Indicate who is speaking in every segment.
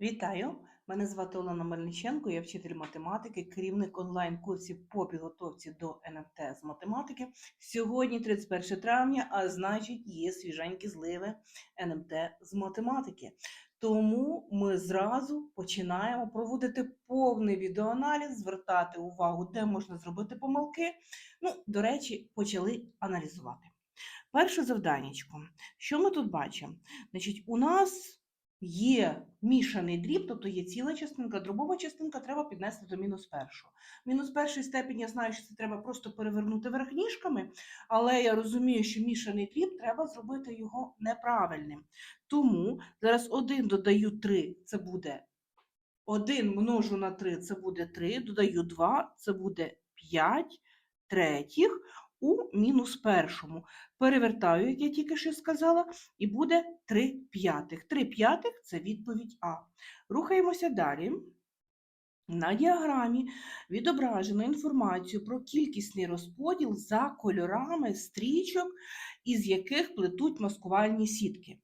Speaker 1: Вітаю! Мене звати Олена Мельниченко, я вчитель математики, керівник онлайн-курсів по підготовці до НМТ з математики. Сьогодні 31 травня, а значить, є свіженькі зливи НМТ з математики. Тому ми зразу починаємо проводити повний відеоаналіз, звертати увагу, де можна зробити помилки. Ну, до речі, почали аналізувати. Перше завданнячко. Що ми тут бачимо? Значить, у нас є мішаний дріб, тобто є ціла частинка, дробова частинка треба піднести до мінус першого. Мінус перший степінь, я знаю, що це треба просто перевернути верх ніжками, але я розумію, що мішаний дріб треба зробити його неправильним. Тому зараз 1 додаю 3, це буде 1 множу на 3, це буде 3, додаю 2, це буде 5 третіх у мінус першому. Перевертаю, як я тільки що сказала, і буде 3 п'ятих. 3 п'ятих це відповідь А. Рухаємося далі. На діаграмі відображено інформацію про кількісний розподіл за кольорами стрічок, із яких плетуть маскувальні сітки.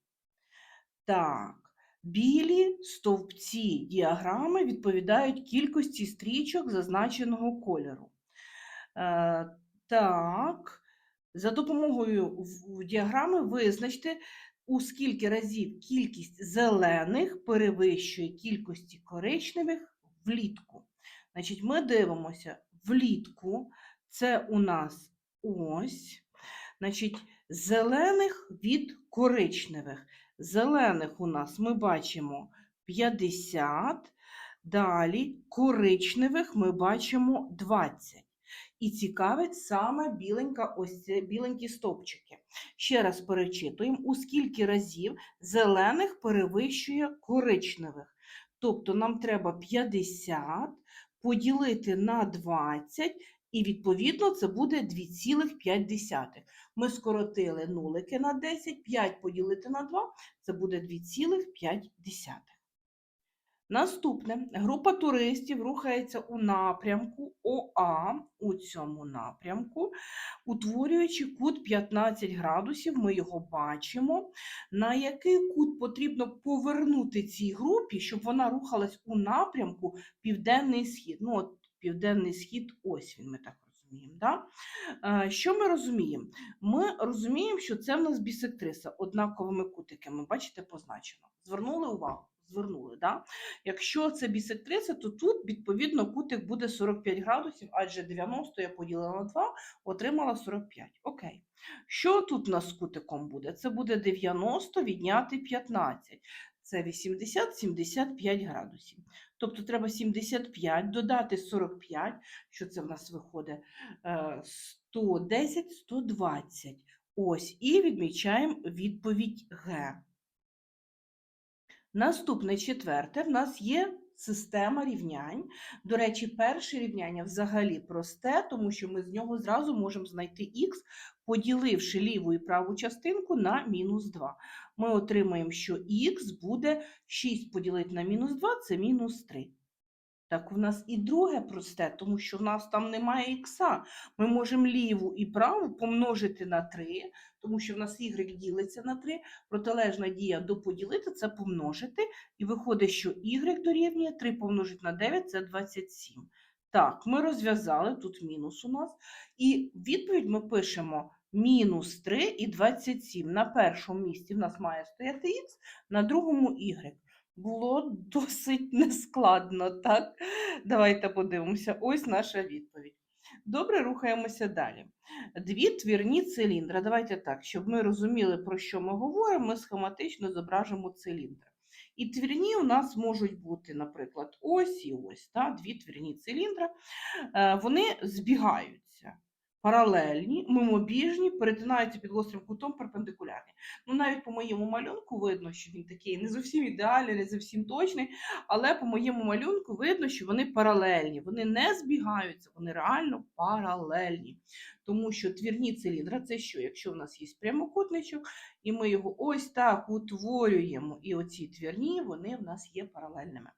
Speaker 1: Так, білі стовпці діаграми відповідають кількості стрічок зазначеного кольору. Так, за допомогою діаграми визначте, у скільки разів кількість зелених перевищує кількості коричневих влітку. Значить, ми дивимося влітку, це у нас ось. Значить, зелених від коричневих. Зелених у нас ми бачимо 50, далі коричневих ми бачимо 20. І цікавить саме біленька, ось біленькі стовпчики. Ще раз перечитуємо, у скільки разів зелених перевищує коричневих. Тобто нам треба 50 поділити на 20, і відповідно це буде 2,5. Ми скоротили нулики на 10, 5 поділити на 2, це буде 2,5. Наступне, група туристів рухається у напрямку ОА у цьому напрямку, утворюючи кут 15 градусів, ми його бачимо. На який кут потрібно повернути цій групі, щоб вона рухалась у напрямку Південний Схід. Ну, от Південний Схід, ось він, ми так розуміємо. Да? Е, Що ми розуміємо? Ми розуміємо, що це в нас бісектриса однаковими кутиками. Бачите, позначено. Звернули увагу? Звернули, да? Якщо це бісектриса, то тут, відповідно, кутик буде 45 градусів, адже 90 я поділила на 2, отримала 45. Окей. Що тут у нас з кутиком буде? Це буде 90 відняти 15. Це 80-75 градусів. Тобто треба 75 додати 45, що це в нас виходить е, 110, 120. Ось, і відмічаємо відповідь Г. Наступне четверте, в нас є система рівнянь. До речі, перше рівняння взагалі просте, тому що ми з нього зразу можемо знайти х, поділивши ліву і праву частинку на мінус 2. Ми отримаємо, що х буде 6 поділити на мінус 2 це мінус 3. Так, у нас і друге просте, тому що в нас там немає ікса. Ми можемо ліву і праву помножити на 3, тому що в нас y ділиться на 3. Протилежна дія до поділити це помножити. І виходить, що y дорівнює 3 помножити на 9 це 27. Так, ми розв'язали, тут мінус у нас. І відповідь ми пишемо мінус 3 і 27. На першому місці в нас має стояти х, на другому y. Було досить нескладно, так? Давайте подивимося. Ось наша відповідь. Добре, рухаємося далі. Дві твірні циліндри. Давайте так, щоб ми розуміли, про що ми говоримо, ми схематично зображимо циліндри. І твірні у нас можуть бути, наприклад, ось і ось, так? дві твірні циліндри. Е, Вони збігаються. Паралельні, мимобіжні, перетинаються під гострим кутом перпендикулярні. Ну, навіть по моєму малюнку видно, що він такий не зовсім ідеальний, не зовсім точний, але по моєму малюнку видно, що вони паралельні. Вони не збігаються, вони реально паралельні. Тому що твірні циліндри це що? Якщо в нас є прямокутничок, і ми його ось так утворюємо, і оці твірні, вони в нас є паралельними.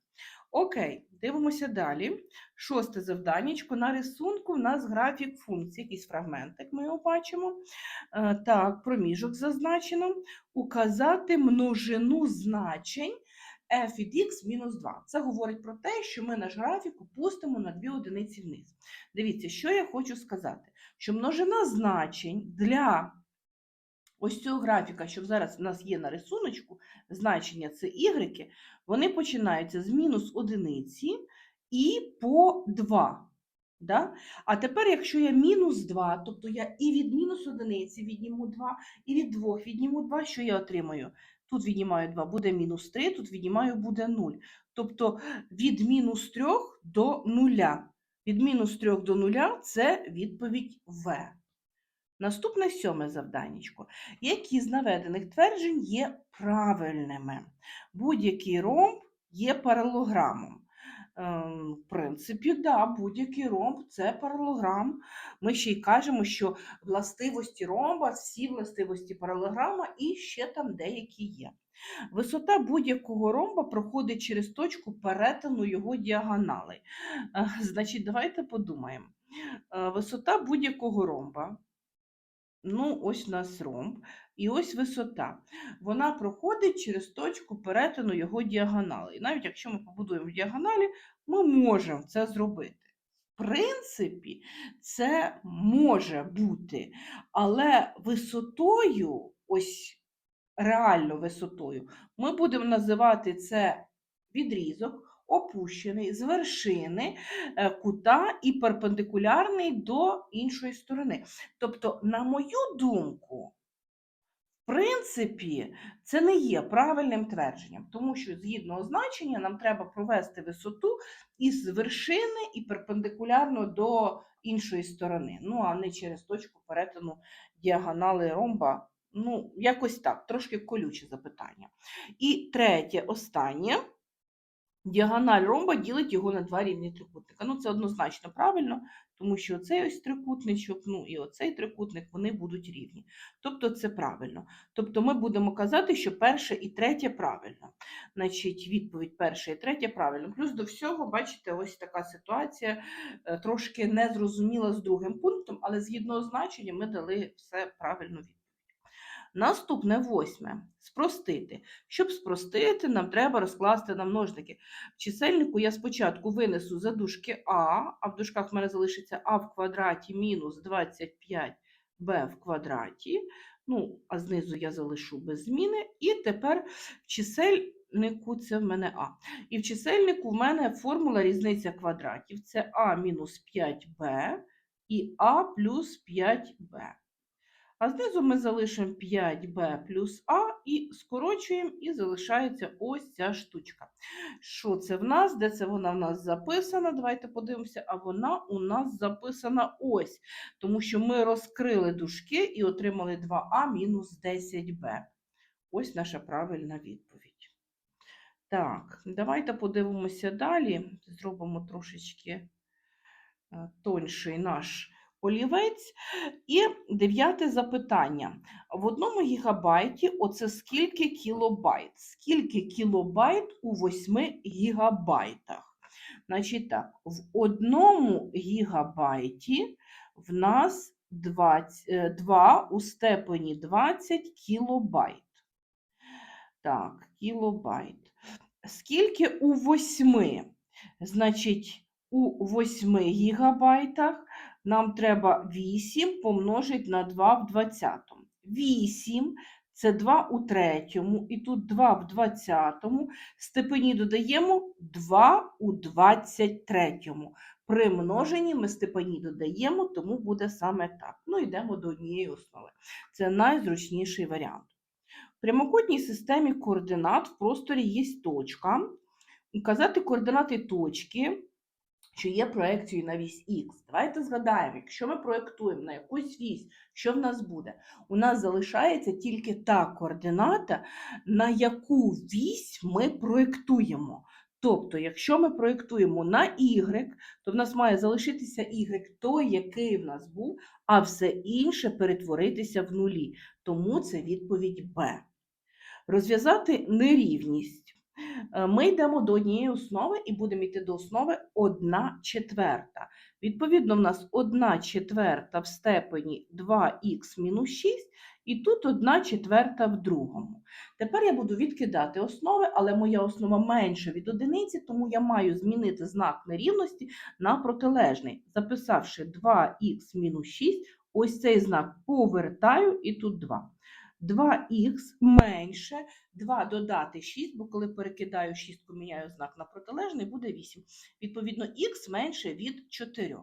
Speaker 1: Окей, дивимося далі. Шосте завданнячко. На рисунку в нас графік функцій, якийсь фрагментик, ми його бачимо. Е, Так, проміжок зазначено. Указати множину значень f від x мінус 2. Це говорить про те, що ми наш графік опустимо на 2 одиниці вниз. Дивіться, що я хочу сказати, що множина значень для ось цього графіка, що зараз в нас є на рисуночку, значення це y, вони починаються з мінус одиниці і по 2. Да? А тепер, якщо я мінус 2, тобто я і від мінус одиниці відніму 2, і від 2 відніму 2, що я отримаю? Тут віднімаю 2, буде мінус 3, тут віднімаю буде 0. Тобто від мінус 3 до 0. Від мінус 3 до 0 це відповідь В. Наступне сьоме завданнячко. Які з наведених тверджень є правильними? Будь-який ромб є паралограмом. Ем, В принципі, да, будь-який ромб це паралограм. Ми ще й кажемо, що властивості ромба, всі властивості паралограма і ще там деякі є. Висота будь-якого ромба проходить через точку перетину його діагоналей. Значить, давайте подумаємо. Е, Висота будь-якого ромба. Ну, ось нас ромб, і ось висота. Вона проходить через точку перетину його діагонали. І навіть якщо ми побудуємо в діагоналі, ми можемо це зробити. В принципі, це може бути, але висотою, ось реально висотою, ми будемо називати це відрізок, опущений з вершини е, кута і перпендикулярний до іншої сторони. Тобто, на мою думку, в принципі, це не є правильним твердженням, тому що згідно означення нам треба провести висоту із вершини і перпендикулярно до іншої сторони, ну а не через точку перетину діагонали ромба. Ну, якось так, трошки колюче запитання. І третє, останнє. Діагональ ромба ділить його на два рівні трикутника. Ну, це однозначно правильно, тому що оцей ось трикутничок, ну і оцей трикутник, вони будуть рівні. Тобто це правильно. Тобто ми будемо казати, що перше і третє правильно. Значить, відповідь перше і третє правильно. Плюс до всього, бачите, ось така ситуація е, трошки незрозуміла з другим пунктом, але згідно значення ми дали все правильно відповідь. Наступне восьме. Спростити. Щоб спростити, нам треба розкласти на множники. В чисельнику я спочатку винесу задушки А, а в дужках в мене залишиться А в квадраті мінус 25Б в квадраті. Ну, а знизу я залишу без зміни. І тепер в чисельнику це в мене А. І в чисельнику в мене формула різниця квадратів. Це А мінус 5Б і А плюс 5Б. А знизу ми залишимо 5b плюс А і скорочуємо, і залишається ось ця штучка. Що це в нас? Де це вона в нас записана? Давайте подивимося, а вона у нас записана ось. Тому що ми розкрили дужки і отримали 2а мінус 10b. Ось наша правильна відповідь. Так, давайте подивимося далі. Зробимо трошечки е, тонший наш олівець. І дев'яте запитання. В одному гігабайті оце скільки кілобайт? Скільки кілобайт у 8 гігабайтах? Значить так, в одному гігабайті в нас 20, 2 у степені 20 кілобайт. Так, кілобайт. Скільки у 8? Значить, у 8 гігабайтах нам треба 8 помножити на 2 в 20. 8 це 2 у третьому, і тут 2 в 20. Степені додаємо 2 у 23. При множенні ми степені додаємо, тому буде саме так. Ну, йдемо до однієї основи. Це найзручніший варіант. В прямокутній системі координат в просторі є точка. Указати координати точки що є проекцією на вісь Х. Давайте згадаємо, якщо ми проєктуємо на якусь вісь, що в нас буде? У нас залишається тільки та координата, на яку вісь ми проєктуємо. Тобто, якщо ми проєктуємо на Y, то в нас має залишитися Y той, який в нас був, а все інше перетворитися в нулі. Тому це відповідь Б. Розв'язати нерівність. Е, ми йдемо до однієї основи і будемо йти до основи 1 четверта. Відповідно, в нас 1 четверта в степені 2х мінус 6, і тут 1 четверта в другому. Тепер я буду відкидати основи, але моя основа менша від одиниці, тому я маю змінити знак нерівності на протилежний. Записавши 2х мінус 6, ось цей знак повертаю і тут 2. 2х менше 2 додати 6, бо коли перекидаю 6, міняю знак на протилежний, буде 8. Відповідно, х менше від 4.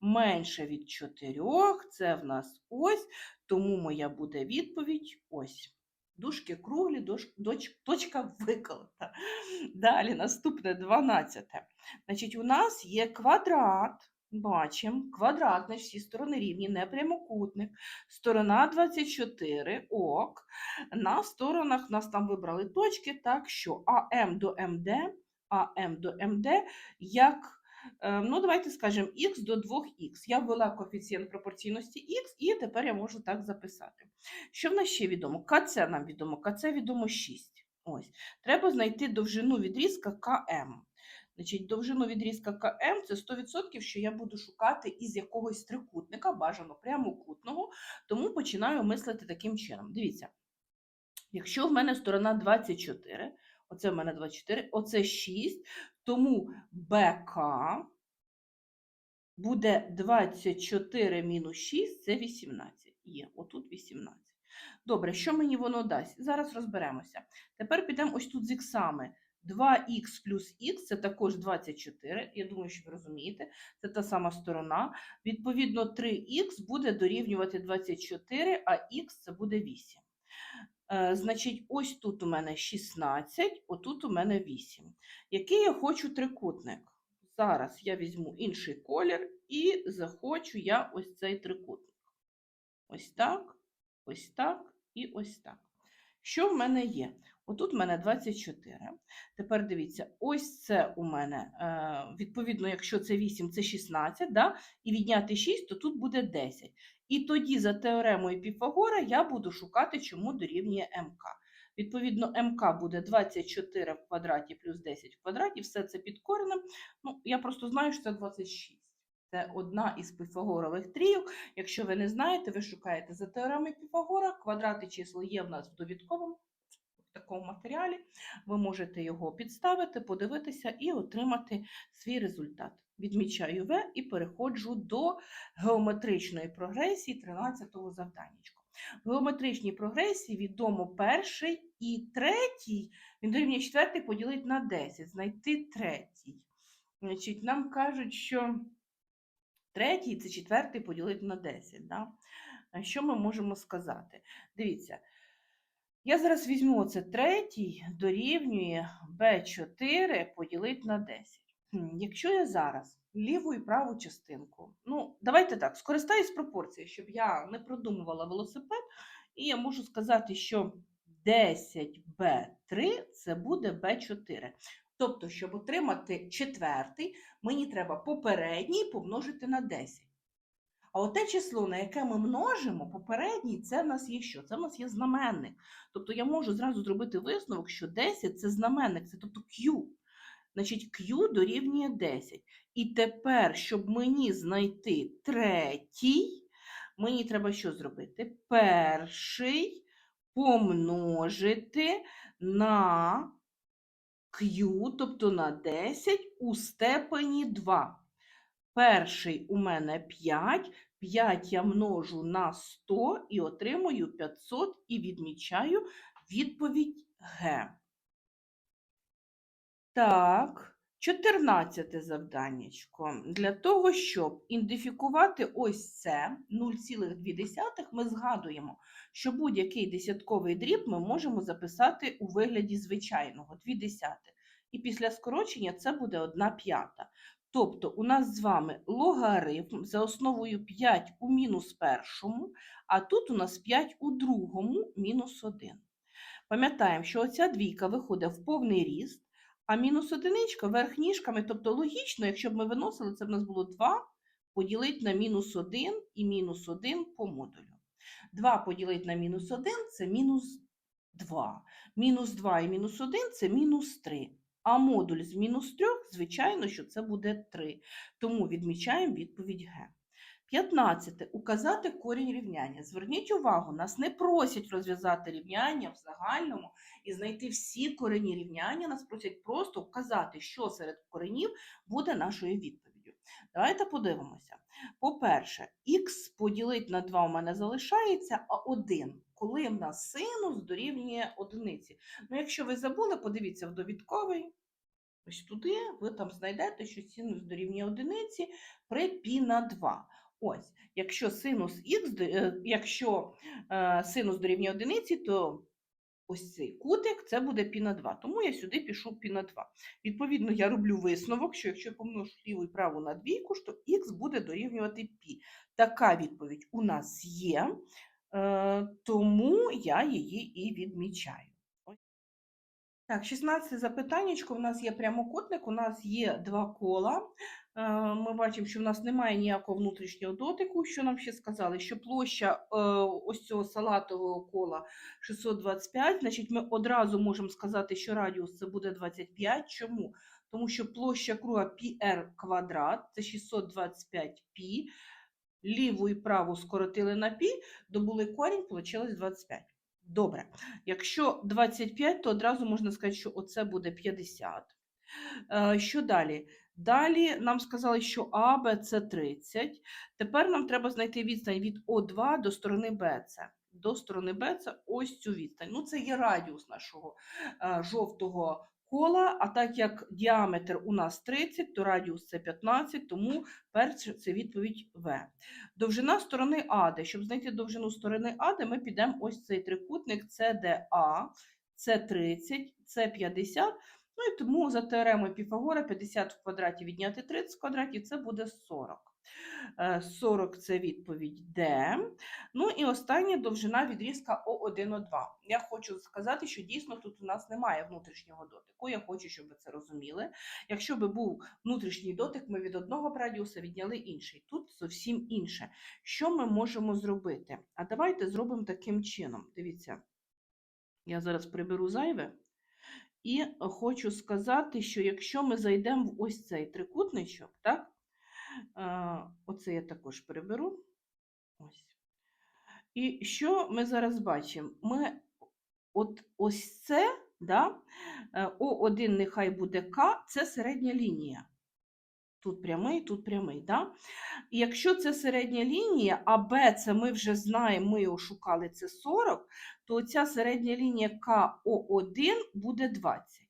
Speaker 1: Менше від 4 це в нас ось, тому моя буде відповідь ось. Дужки круглі, дош, доч, точка виколота. Далі, наступне 12. Значить, у нас є квадрат. Бачимо, квадрат, значить, всі сторони рівні, не прямокутник. Сторона 24, ок. На сторонах нас там вибрали точки, так що АМ до МД, АМ до МД, як, е, ну давайте скажемо, х до 2х. Я ввела коефіцієнт пропорційності х, і тепер я можу так записати. Що в нас ще відомо? КЦ нам відомо, КЦ відомо 6. Ось. Треба знайти довжину відрізка КМ. Значить, довжину відрізка КМ це 100%, що я буду шукати із якогось трикутника, бажано прямокутного, тому починаю мислити таким чином. Дивіться, якщо в мене сторона 24, оце в мене 24, оце 6, тому БК буде 24 мінус 6, це 18. Є, отут 18. Добре, що мені воно дасть? Зараз розберемося. Тепер підемо ось тут з іксами. 2х плюс х це також 24. Я думаю, що ви розумієте, це та сама сторона. Відповідно, 3х буде дорівнювати 24, а х це буде 8. Е, Значить, ось тут у мене 16, отут у мене 8. Який я хочу трикутник? Зараз я візьму інший колір і захочу я ось цей трикутник. Ось так, ось так і ось так. Що в мене є? Отут в мене 24. Тепер дивіться, ось це у мене, е, відповідно, якщо це 8, це 16, да? і відняти 6, то тут буде 10. І тоді за теоремою Піфагора я буду шукати, чому дорівнює МК. Відповідно, МК буде 24 в квадраті плюс 10 в квадраті, все це під коренем. Ну, я просто знаю, що це 26. Це одна із піфагорових трійок. Якщо ви не знаєте, ви шукаєте за теоремою Піфагора. Квадрати чисел є в нас в довідковому такому матеріалі. Ви можете його підставити, подивитися і отримати свій результат. Відмічаю В і переходжу до геометричної прогресії 13-го завданнячка. В геометричній прогресії відомо перший і третій, він дорівнює четвертий поділити на 10, знайти третій. Значить, Нам кажуть, що третій це четвертий поділити на 10. Да? Що ми можемо сказати? Дивіться, я зараз візьму оце третій, дорівнює b4 поділити на 10. Якщо я зараз ліву і праву частинку, ну, давайте так, скористаюсь пропорцією, щоб я не продумувала велосипед, і я можу сказати, що 10b3 це буде b4. Тобто, щоб отримати четвертий, мені треба попередній помножити на 10. А оте число, на яке ми множимо, попередній, це в нас є що? Це в нас є знаменник. Тобто я можу зразу зробити висновок, що 10 це знаменник, це тобто Q. Значить, Q дорівнює 10. І тепер, щоб мені знайти третій, мені треба що зробити? Перший помножити на Q, тобто на 10 у степені 2. Перший у мене 5, 5 я множу на 100 і отримую 500 і відмічаю відповідь Г. Так, 14 завданнячко. Для того, щоб ідентифікувати ось це 0,2, ми згадуємо, що будь-який десятковий дріб ми можемо записати у вигляді звичайного 2 десятих. І після скорочення це буде 1 п'ята. Тобто у нас з вами логарифм за основою 5 у мінус першому, а тут у нас 5 у другому мінус 1. Пам'ятаємо, що оця двійка виходить в повний ріст, а мінус одиничка верх ніжками, тобто логічно, якщо б ми виносили, це б у нас було 2 поділити на мінус 1 і мінус 1 по модулю. 2 поділити на мінус 1 це мінус 2. Мінус 2 і мінус 1 це мінус 3. А модуль з мінус 3, звичайно, що це буде 3. Тому відмічаємо відповідь Г. 15. Указати корінь рівняння. Зверніть увагу, нас не просять розв'язати рівняння в загальному і знайти всі корені рівняння. Нас просять просто вказати, що серед коренів буде нашою відповіддю. Давайте подивимося. По-перше, х поділити на 2 у мене залишається, а 1, коли в нас синус дорівнює одиниці. Ну, якщо ви забули, подивіться в довідковий. Ось туди ви там знайдете, що синус дорівнює одиниці при пі на 2. Ось, якщо синус х, е, якщо е, синус дорівнює одиниці, то ось цей кутик це буде пі на 2. Тому я сюди пишу пі на 2. Відповідно, я роблю висновок, що якщо я помножу ліву і праву на двійку, то х буде дорівнювати пі. Така відповідь у нас є, тому я її і відмічаю. Так, 16 запитаннячко. У нас є прямокутник, у нас є два кола. Е, Ми бачимо, що в нас немає ніякого внутрішнього дотику. Що нам ще сказали? Що площа е, ось цього салатового кола 625, значить ми одразу можемо сказати, що радіус це буде 25. Чому? Тому що площа круга πr квадрат це 625 π. Ліву і праву скоротили на π, добули корінь, вийшло 25. Добре. Якщо 25, то одразу можна сказати, що оце буде 50. Е, Що далі? Далі нам сказали, що АБ це 30. Тепер нам треба знайти відстань від О2 до сторони БЦ. До сторони Б це ось цю відстань. Ну, це є радіус нашого е, жовтого кола, а так як діаметр у нас 30, то радіус це 15, тому перше це відповідь В. Довжина сторони АД. Щоб знайти довжину сторони АД, ми підемо ось цей трикутник CDA, це 30, це 50. Ну і тому за теоремою Піфагора 50 в квадраті відняти 30 в квадраті це буде 40. Е, 40 це відповідь Д. Ну і остання довжина відрізка О1О2. Я хочу сказати, що дійсно тут у нас немає внутрішнього дотику. Я хочу, щоб ви це розуміли. Якщо би був внутрішній дотик, ми від одного радіуса відняли інший. Тут зовсім інше. Що ми можемо зробити? А давайте зробимо таким чином. Дивіться, я зараз приберу зайве. І хочу сказати, що якщо ми зайдемо в ось цей трикутничок, так, е, оце я також приберу. Ось. І що ми зараз бачимо? Ми от ось це, да, е, О1 нехай буде К, це середня лінія. Тут прямий, тут прямий. Да? І якщо це середня лінія, а Б це ми вже знаємо, ми його шукали, це 40, то ця середня лінія КО1 буде 20.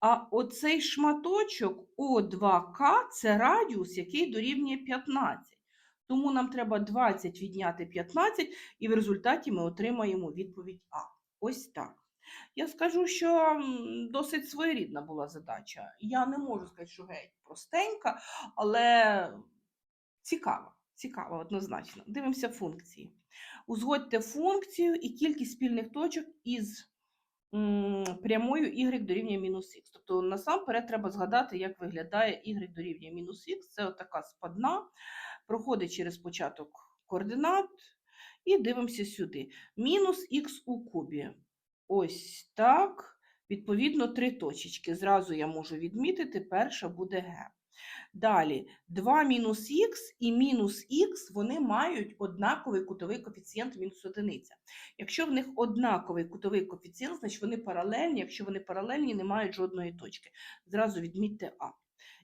Speaker 1: А оцей шматочок О2К це радіус, який дорівнює 15. Тому нам треба 20 відняти 15, і в результаті ми отримаємо відповідь А. Ось так. Я скажу, що досить своєрідна була задача. Я не можу сказати, що геть простенька, але цікава. Цікава, однозначно. Дивимося функції. Узгодьте функцію і кількість спільних точок із прямою y дорівнює мінус х. Тобто насамперед треба згадати, як виглядає y дорівнює мінус х. Це така спадна, проходить через початок координат. І дивимося сюди. Мінус х у кубі. Ось так. Відповідно, три точечки. Зразу я можу відмітити, перша буде Г. Далі 2 мінус х і мінус х вони мають однаковий кутовий коефіцієнт мінус одиниця. Якщо в них однаковий кутовий коефіцієнт, значить вони паралельні. Якщо вони паралельні, не мають жодної точки. Зразу відмітьте А.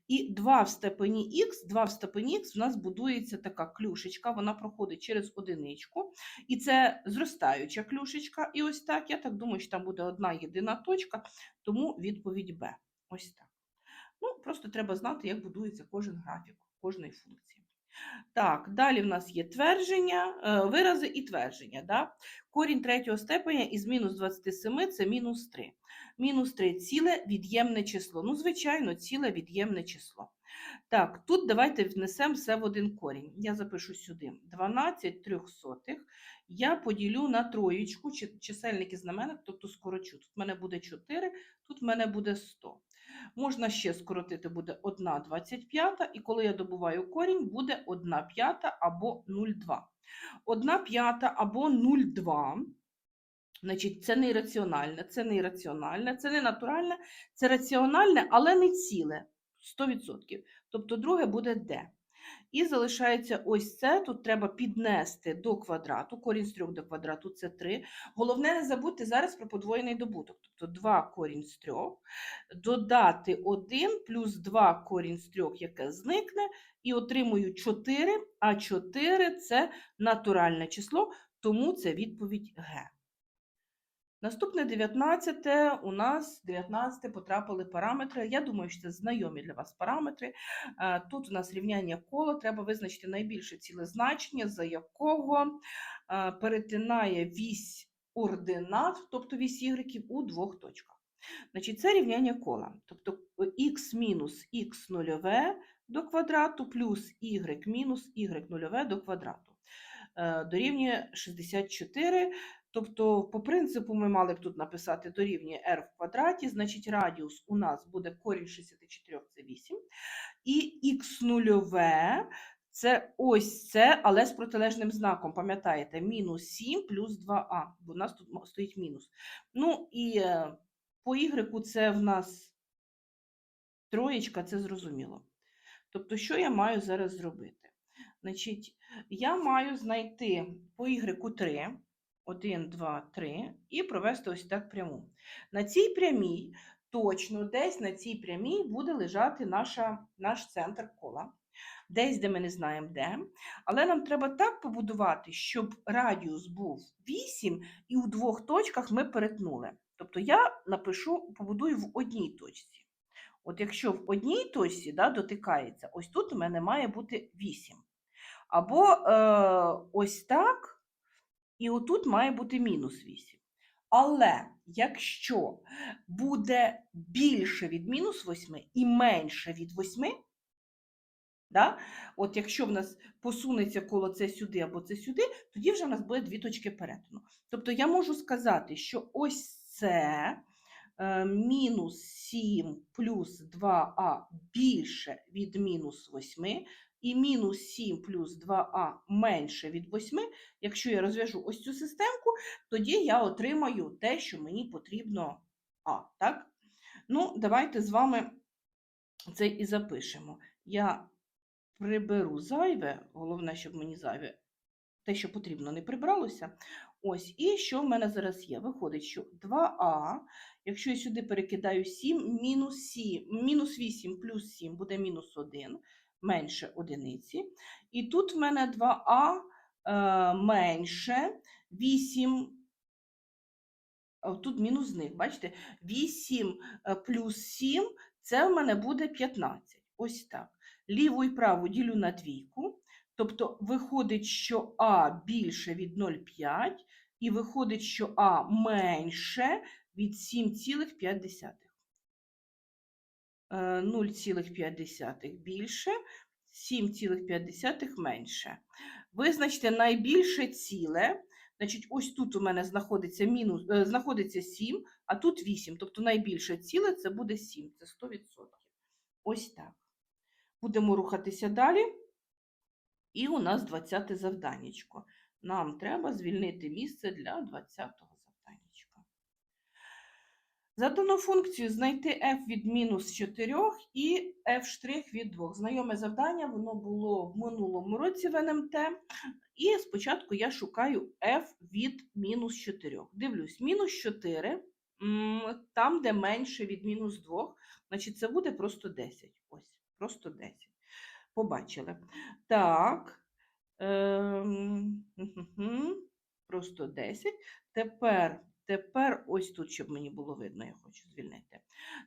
Speaker 1: І 2 в степені х, 2 в степені х в нас будується така клюшечка, вона проходить через одиничку. І це зростаюча клюшечка. І ось так, я так думаю, що там буде одна єдина точка, тому відповідь Б. Ось так. Ну, просто треба знати, як будується кожен графік кожної функції. Так, далі в нас є твердження, е, вирази і твердження. Да? Корінь третього степеня із мінус 27 це мінус 3. Мінус 3 ціле від'ємне число. Ну, звичайно, ціле від'ємне число. Так, тут давайте внесемо все в один корінь. Я запишу сюди 12 трьохсотих. Я поділю на троєчку, чи- чисельник і тобто скорочу. Тут в мене буде 4, тут в мене буде 100. Можна ще скоротити, буде 1,25, і коли я добуваю корінь, буде 1 п'ята або 0,2. 1 п'ята або 0,2. Значить, це не ірраціональне, це не ірраціональне, це не натуральне, це раціональне, але не ціле. 100%. Тобто друге буде D. І залишається ось це. Тут треба піднести до квадрату. Корінь з 3 до квадрату це 3. Головне, не забудьте зараз про подвоєний добуток. Тобто 2 корінь з 3, додати 1 плюс 2 корінь з 3, яке зникне, і отримую 4, а 4 це натуральне число, тому це відповідь Г. Наступне 19 у нас 19 потрапили параметри. Я думаю, що це знайомі для вас параметри. Е, Тут у нас рівняння кола, треба визначити найбільше ціле значення, за якого е, перетинає вісь ординат, тобто вісь y, у двох точках. Значить, це рівняння кола. Тобто х мінус х нульове до квадрату плюс y мінус y нульове до квадрату. Е, Дорівнює 64. Тобто, по принципу, ми мали б тут написати дорівнює r в квадраті, значить радіус у нас буде корінь 64, це 8. І х нульове це ось це, але з протилежним знаком, пам'ятаєте, мінус 7 плюс 2а, бо у нас тут стоїть мінус. Ну і е, по y це в нас троєчка, це зрозуміло. Тобто, що я маю зараз зробити? Значить, я маю знайти по y 3, 1, 2, 3, і провести ось так пряму. На цій прямій, точно десь на цій прямій буде лежати наша, наш центр кола. Десь, де ми не знаємо де. Але нам треба так побудувати, щоб радіус був 8, і у двох точках ми перетнули. Тобто я напишу, побудую в одній точці. От якщо в одній точці да, дотикається, ось тут у мене має бути 8. Або е, ось так, і отут має бути мінус 8. Але якщо буде більше від мінус 8 і менше від 8, да, от якщо в нас посунеться коло це сюди або це сюди, тоді вже в нас буде дві точки перетину. Тобто я можу сказати, що ось це е, мінус 7 плюс 2а більше від мінус 8, і мінус 7 плюс 2а менше від 8, якщо я розв'яжу ось цю системку, тоді я отримаю те, що мені потрібно А. Так? Ну, давайте з вами це і запишемо. Я приберу зайве, головне, щоб мені зайве, те, що потрібно, не прибралося. Ось, і що в мене зараз є? Виходить, що 2а, якщо я сюди перекидаю 7, мінус 7, мінус 8 плюс 7 буде мінус 1, менше одиниці. І тут в мене 2а е, менше 8, а тут мінус них, бачите, 8 е, плюс 7, це в мене буде 15. Ось так. Ліву і праву ділю на двійку. Тобто виходить, що А більше від 0,5, і виходить, що А менше від 7,5. Е, 0,5 більше, 7,5 менше. Визначте найбільше ціле. Значить, ось тут у мене знаходиться, мінус, е, знаходиться 7, а тут 8. Тобто найбільше ціле це буде 7, це 100%. Ось так. Будемо рухатися далі. І у нас 20 завданнячко. Нам треба звільнити місце для 20-го завданнячка. Задано функцію знайти f від мінус 4 і f' від 2. Знайоме завдання, воно було в минулому році в НМТ. І спочатку я шукаю f від мінус 4. Дивлюсь, мінус 4, там, де менше від мінус 2, значить це буде просто 10. Ось, просто 10. Побачили. Так. Ем, Просто 10. Тепер, тепер ось тут, щоб мені було видно, я хочу звільнити.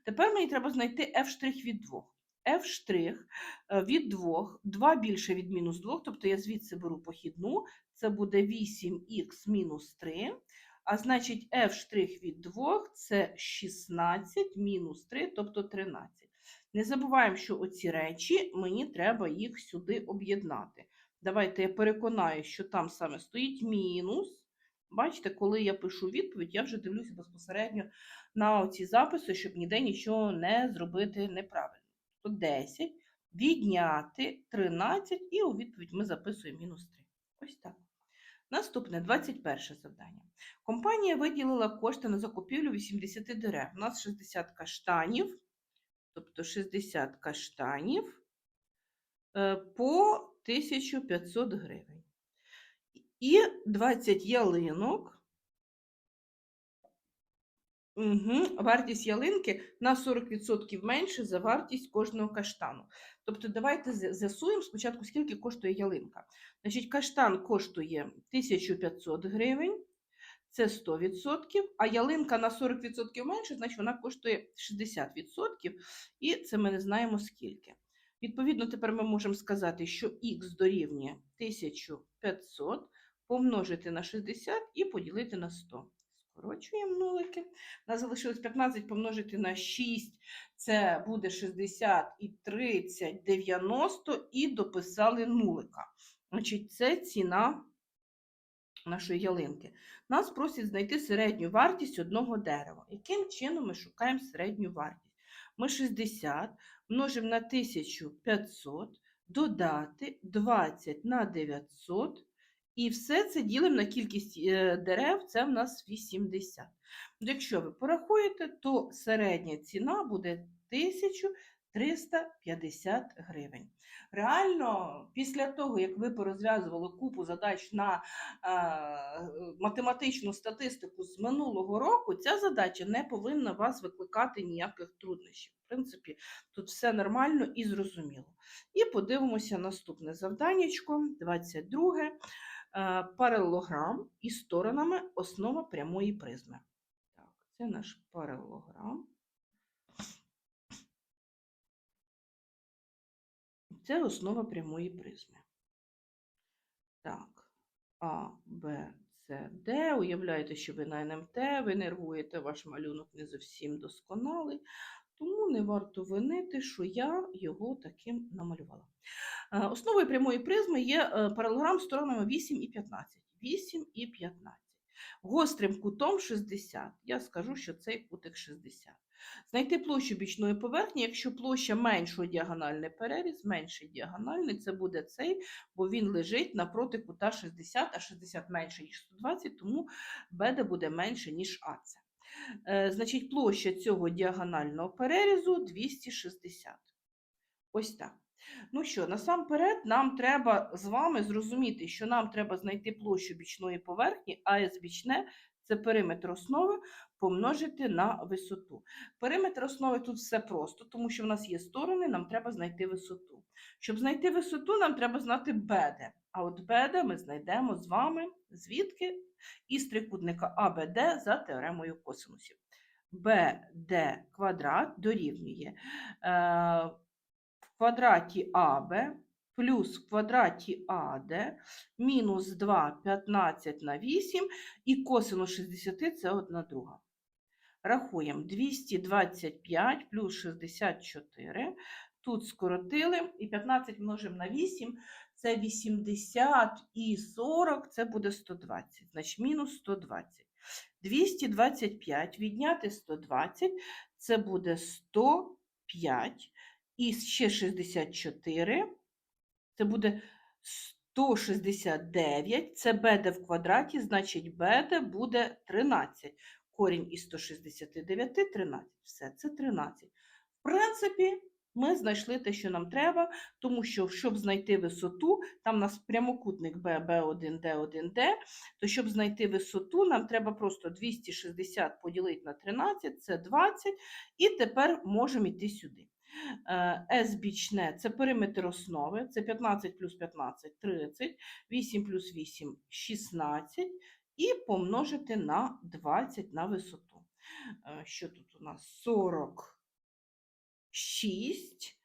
Speaker 1: Тепер мені треба знайти f' від 2. f' від 2, 2 більше від мінус 2, тобто я звідси беру похідну, це буде 8х мінус 3. А значить, f' від 2 це 16 мінус 3, тобто 13. Не забуваємо, що оці речі мені треба їх сюди об'єднати. Давайте я переконаю, що там саме стоїть мінус. Бачите, коли я пишу відповідь, я вже дивлюся безпосередньо на ці записи, щоб ніде нічого не зробити неправильно. То 10, відняти 13, і у відповідь ми записуємо мінус 3. Ось так. Наступне 21 завдання. Компанія виділила кошти на закупівлю 80 дерев. У нас 60 каштанів, тобто 60 каштанів е, по 1500 гривень. І 20 ялинок. Угу. Вартість ялинки на 40% менше за вартість кожного каштану. Тобто, давайте з'ясуємо спочатку, скільки коштує ялинка. Значить, каштан коштує 1500 гривень, це 100%, а ялинка на 40% менше, значить вона коштує 60%, і це ми не знаємо скільки. Відповідно, тепер ми можемо сказати, що х дорівнює 1500 помножити на 60 і поділити на 100. Скорочуємо нулики. У нас залишилось 15 помножити на 6, це буде 60 і 30, 90, і дописали нулика. Значить, це ціна нашої ялинки. Нас просять знайти середню вартість одного дерева. Яким чином ми шукаємо середню вартість? Ми 60 множимо на 1500, додати 20 на 900, і все це ділимо на кількість е, дерев, це в нас 80. Ну, Якщо ви порахуєте, то середня ціна буде 1350 гривень. Реально, після того, як ви порозв'язували купу задач на е, математичну статистику з минулого року, ця задача не повинна вас викликати ніяких труднощів. В принципі, тут все нормально і зрозуміло. І подивимося наступне завданнячко, 22. Е, паралелограм із сторонами основа прямої призми. Так, це наш паралелограм. Це основа прямої призми. Так, А, Б, С, Д. Уявляєте, що ви на НМТ, ви нервуєте, ваш малюнок не зовсім досконалий, тому не варто винити, що я його таким намалювала. Е, Основою прямої призми є е, паралелограм з сторонами 8 і 15. 8 і 15. Гострим кутом 60. Я скажу, що цей кутик 60. Знайти площу бічної поверхні, якщо площа меншого діагональний переріз, менший діагональний, це буде цей, бо він лежить напроти кута 60, а 60 менше, ніж 120, тому БД буде менше, ніж АЦ. Е, Значить, площа цього діагонального перерізу 260. Ось так. Ну що, насамперед, нам треба з вами зрозуміти, що нам треба знайти площу бічної поверхні, а бічне це периметр основи помножити на висоту. Периметр основи тут все просто, тому що в нас є сторони, нам треба знайти висоту. Щоб знайти висоту, нам треба знати БД. А от БД ми знайдемо з вами звідки із трикутника АБД за теоремою косинусів. БД квадрат дорівнює. Е, в квадраті АБ плюс в квадраті АД мінус 2 15 на 8 і косинус 60 це 1 друга. Рахуємо 225 плюс 64. Тут скоротили і 15 множимо на 8 це 80 і 40 це буде 120, значить мінус 120. 225 відняти 120 це буде 105 і ще 64, це буде 169, це БД в квадраті, значить БД буде 13. Корінь із 169 – 13. Все, це 13. В принципі, ми знайшли те, що нам треба, тому що, щоб знайти висоту, там у нас прямокутник Б, Б1, Д1, Д, то щоб знайти висоту, нам треба просто 260 поділити на 13, це 20, і тепер можемо йти сюди. Е, С бічне це периметр основи, це 15 плюс 15 30, 8 плюс 8 16 і помножити на 20 на висоту. Е, Що тут у нас? 46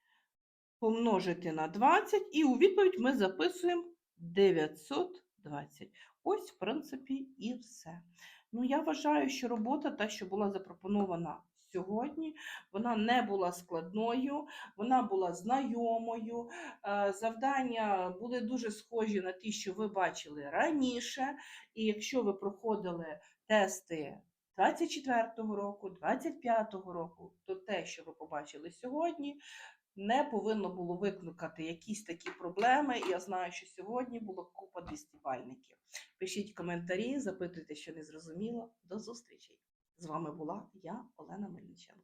Speaker 1: помножити на 20, і у відповідь ми записуємо 920. Ось, в принципі, і все. Ну, я вважаю, що робота, та, що була запропонована сьогодні, вона не була складною, вона була знайомою. Е, Завдання були дуже схожі на ті, що ви бачили раніше. І якщо ви проходили тести 24-го року, 25-го року, то те, що ви побачили сьогодні, не повинно було викликати якісь такі проблеми. Я знаю, що сьогодні було купа десятибальників. Пишіть коментарі, запитуйте, що не зрозуміло. До зустрічі! З вами була я, Олена Мельниченко.